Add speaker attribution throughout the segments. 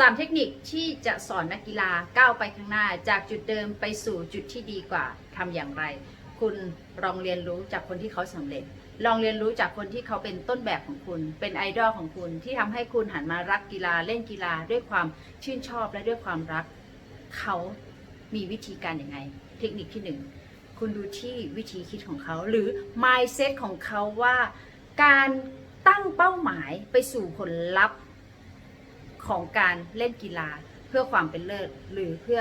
Speaker 1: 3 เทคนิคที่จะสอนนักกีฬาก้าวไปข้างหน้า จากจุดเดิมไปสู่จุดที่ดีกว่าทำอย่างไร คุณลองเรียนรู้จากคนที่เขาสำเร็จ ลองเรียนรู้จากคนที่เขาเป็นต้นแบบของคุณ เป็นไอดอลของคุณที่ทำให้คุณหันมารักกีฬาเล่นกีฬาด้วยความชื่นชอบและด้วยความรัก เขามีวิธีการยังไง เทคนิคที่หนึ่งคุณดูที่วิธีคิดของเขาหรือ mindset ของเขาว่า การตั้งเป้าหมายไปสู่ผลลัพธ์ ของการเล่นกีฬาเพื่อความเป็นเลิศ หรือเพื่อ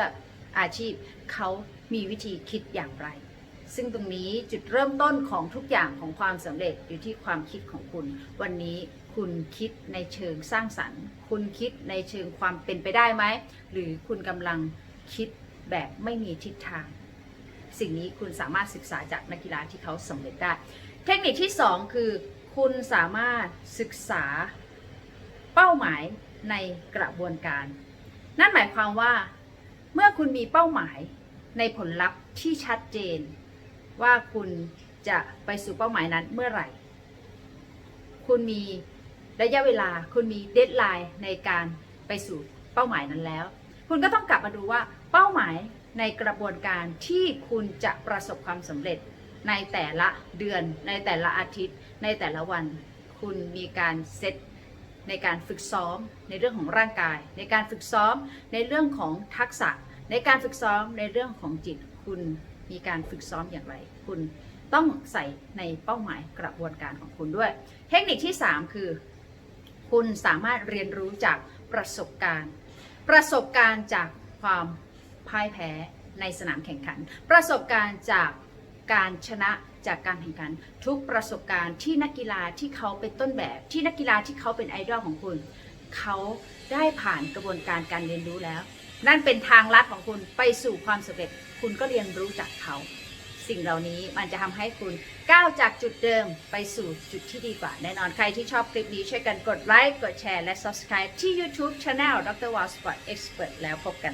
Speaker 1: อาชีพเขามีวิธีคิดอย่างไร ซึ่งตรงนี้จุดเริ่มต้นของทุกอย่างของความสำเร็จอยู่ที่ความคิดของคุณ วันนี้คุณคิดในเชิงสร้างสรรค์ คุณคิดในเชิงความเป็นไปได้ไหม หรือคุณกำลังคิดแบบไม่มีทิศทาง สิ่งนี้คุณสามารถศึกษาจากนักกีฬาที่เขาสำเร็จได้ เทคนิคที่ 2 คือ คุณสามารถศึกษาเป้าหมาย ในกระบวนการ นั่นหมายความว่า เมื่อคุณมีเป้าหมายในผลลัพธ์ที่ชัดเจน ว่าคุณจะไปสู่เป้าหมายนั้นเมื่อไหร่ คุณมีระยะเวลาคุณมีเดทไลน์ในการไปสู่เป้าหมายนั้นแล้ว คุณก็ต้องกลับมาดูว่าเป้าหมายในกระบวนการที่คุณจะประสบความสำเร็จในแต่ละเดือน ในแต่ละอาทิตย์ ในแต่ละวัน คุณมีการเซต ในการฝึกซ้อมในเรื่องของร่างกาย ในการฝึกซ้อมในเรื่องของทักษะ ในการฝึกซ้อมในเรื่องของจิต คุณมีการฝึกซ้อมอย่างไร คุณต้องใส่ในเป้าหมายกระบวนการของคุณด้วย เทคนิคที่ 3 คือ คุณสามารถเรียนรู้จากประสบการณ์ ประสบการณ์จากความพ่ายแพ้ในสนามแข่งขัน ประสบการณ์จาก การชนะจากการแข่งขันทุกประสบการณ์ที่นักกีฬาที่เขาเป็นต้นแบบ ที่นักกีฬาที่เขาเป็นไอดอลของคุณ เขาได้ผ่านกระบวนการการเรียนรู้แล้ว นั่นเป็นทางลัดของคุณไปสู่ความสำเร็จ คุณก็เรียนรู้จากเขา สิ่งเหล่านี้มันจะทำให้คุณก้าวจากจุดเดิมไปสู่จุดที่ดีกว่า แน่นอนใครที่ชอบคลิปนี้ช่วยกันกดไลค์กดแชร์และ subscribe ที่ YouTube Channel Dr. w a l Sport Expert แล้วพบกัน